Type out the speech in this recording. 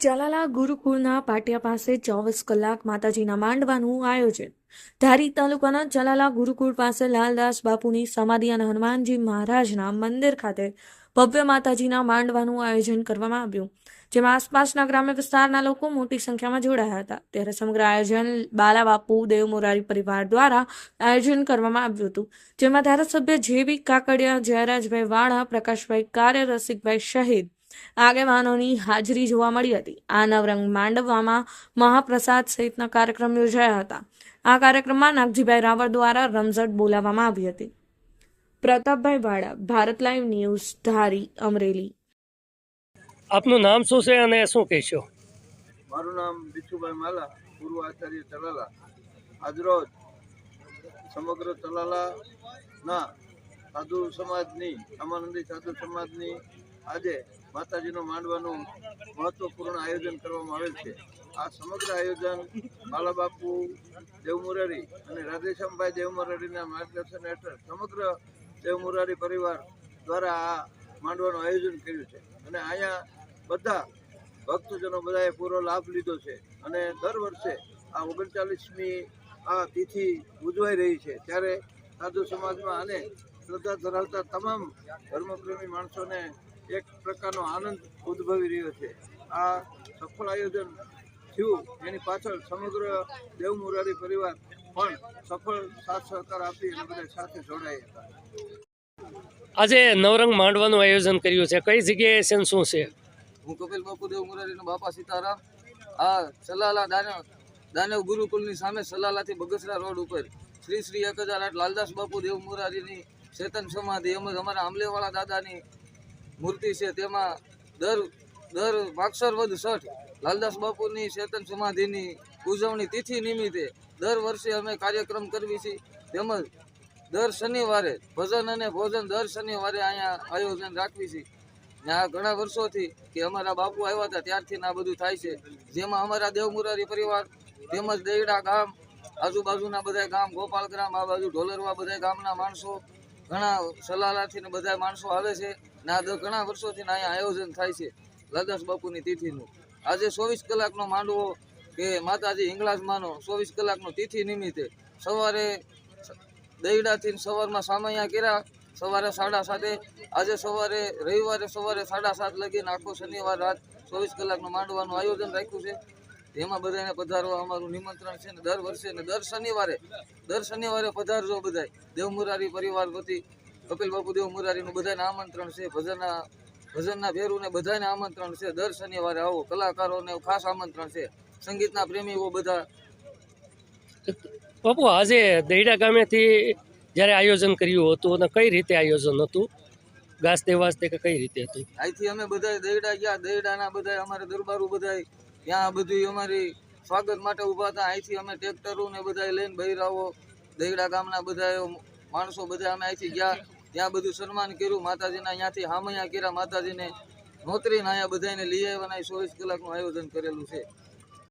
ચલાલા ગુરુકુળના પાટિયા પાસે ચોવીસ કલાક માતાજીના માંડવાનું આયોજન. ધારી તાલુકાના ચલાલા ગુરુકુળ પાસે લાલદાસ બાપુની સમાધિ અને હનુમાનજી મહારાજના મંદિર ખાતે ભવ્ય માતાજીના માંડવાનું આયોજન કરવામાં આવ્યું, જેમાં આસપાસના ગ્રામ્ય વિસ્તારના લોકો મોટી સંખ્યામાં જોડાયા હતા. ત્યારે સમગ્ર આયોજન બાલા બાપુ, દેવ મોરારી પરિવાર દ્વારા આયોજન કરવામાં આવ્યું હતું, જેમાં ધારાસભ્ય જેવી કાકડિયા, જયરાજભાઈ વાળા, પ્રકાશભાઈ કારે, રસિકભાઈ શહીદ આગેવાનોની હાજરી જોવા મળી હતી. આ નવરંગ માંડવામાં મહાપ્રસાદ સહિતના કાર્યક્રમ યોજાયા હતા. આ કાર્યક્રમમાં નાગજીભાઈ રાવળ દ્વારા રમઝટ બોલાવવામાં આવી હતી. Pratapbhai Vala Bharat live news Dhari Amreli. આપનું નામ શું છે અને શું કહેશો? મારું નામ બિચ્છુભાઈ માલા પૂર્વ આચાર્ય ચલાલા આજરોજ સમગ્ર ચલાલાના સાધુ સમાજની રામાનંદી સાધુ સમાજની આજે માતાજીનો માંડવાનું મહત્વપૂર્ણ આયોજન કરવામાં આવેલ છે. આ સમગ્ર આયોજન બાલાબાપુ, દેવમુરારી અને રાધેશ્યામભાઈ દેવમુરારીના માર્ગદર્શન હેઠળ સમગ્ર દેવમુરારી પરિવાર દ્વારા આ માંડવાનું આયોજન કર્યું છે. અને અહીંયા બધા ભક્તજનો બધાએ પૂરો લાભ લીધો છે. અને દર વર્ષે આ ઓગણચાલીસમી આ તિથિ ઉજવાઈ રહી છે. ત્યારે સાધુ સમાજમાં અને શ્રદ્ધા ધરાવતા તમામ ધર્મપ્રેમી માણસોને એક પ્રકારનો આનંદ ઉદ્ભવી રહ્યો છે. આ સફળ આયોજન થયું. એની પાછળ સમગ્ર દેવ મુરારી પરિવાર પણ સફળ સાથ સહકાર આપી અને બધા સાથે જોડાયા હતા. આજે નવરંગ માંડવાનું આયોજન કર્યું છે. કઈ જગ્યાએ છે શું છે? હું કપિલ બાપુ દેવ મુરારીનો બાપા સીતારામ. આ સલાલા દાનવ દાનવ ગુરુકુલની સામે સલાલાથી બગસરા રોડ ઉપર શ્રી શ્રી એક હજાર આઠ લાલદાસ બાપુ દેવ મુરારીની ચેતન સમાધિ એમજ અમારા આંબલેવાળા દાદાની મૂર્તિ છે, તેમાં દર દર માક્ષર વધ સઠ લાલદાસ બાપુની ચેતન સમાધિની ઉજવણી તિથિ નિમિત્તે દર વર્ષે અમે કાર્યક્રમ કરવી છીએ તેમજ દર શનિવારે ભજન અને ભોજન દર શનિવારે અહીંયા આયોજન રાખવી છીએ ને આ ઘણા વર્ષોથી કે અમારા બાપુ આવ્યા હતા, ત્યારથી આ બધું થાય છે. જેમાં અમારા દેવમુરારી પરિવાર તેમજ દેયડા ગામ, આજુબાજુના બધા ગામ ગોપાલ ગ્રામ આ બાજુ ઢોલરવા બધા ગામના માણસો ઘણા સલાલાથી ને બધા માણસો આવે છે ને આ ઘણા વર્ષોથી અહીંયા આયોજન થાય છે લાદાસ બાપુની તિથિનું. આજે ચોવીસ કલાકનો માંડવો કે માતાજી હિંગળાજમાંનો ચોવીસ કલાકનો તિથિ નિમિત્તે સવારે દહીડાથી સવારમાં સામૈયા કર્યા, સવારે સાડા સાતે, આજે સવારે, રવિવારે સવારે સાડા સાત લગીને આખો શનિવાર રાત ચોવીસ કલાકનું માંડવાનું આયોજન રાખ્યું છે. એમાં બધાને પધારવા અમારું નિમંત્રણ છે ને દર વર્ષે ને દર શનિવારે દર શનિવારે પધારજો બધાય. દેવમુરારી પરિવાર વતી કપિલ બાપુ દેવમુરારીનું બધાને આમંત્રણ છે. ભજનના ભજનના ભેરુને બધાને આમંત્રણ છે. દર શનિવારે આવો કલાકારોને ખાસ આમંત્રણ છે. સંગીતના પ્રેમીઓ બધા. બાપુ આજે દહીડા ગામેથી જ્યારે આયોજન કર્યું હતું અને કઈ રીતે આયોજન હતું? ગાસ્તે વાસ્તે કે કઈ રીતે હતું? અહીંથી અમે બધા દહીડા ગયા. દહીડાના બધા અમારે દરબારો બધા ત્યાં બધી અમારી સ્વાગત માટે ઊભા હતા. અહીંથી અમે ટ્રેક્ટરો ને બધા લઈને બૈરાઓ દહીડા ગામના બધા માણસો બધા અમે અહીંથી ગયા. ત્યાં બધું સન્માન કર્યું. માતાજીના અહીંયાથી હામૈયા કર્યા. માતાજીને નોતરીને અહીંયા બધાને લઈ આવ્યા ચોવીસ કલાકનું આયોજન કરેલું છે.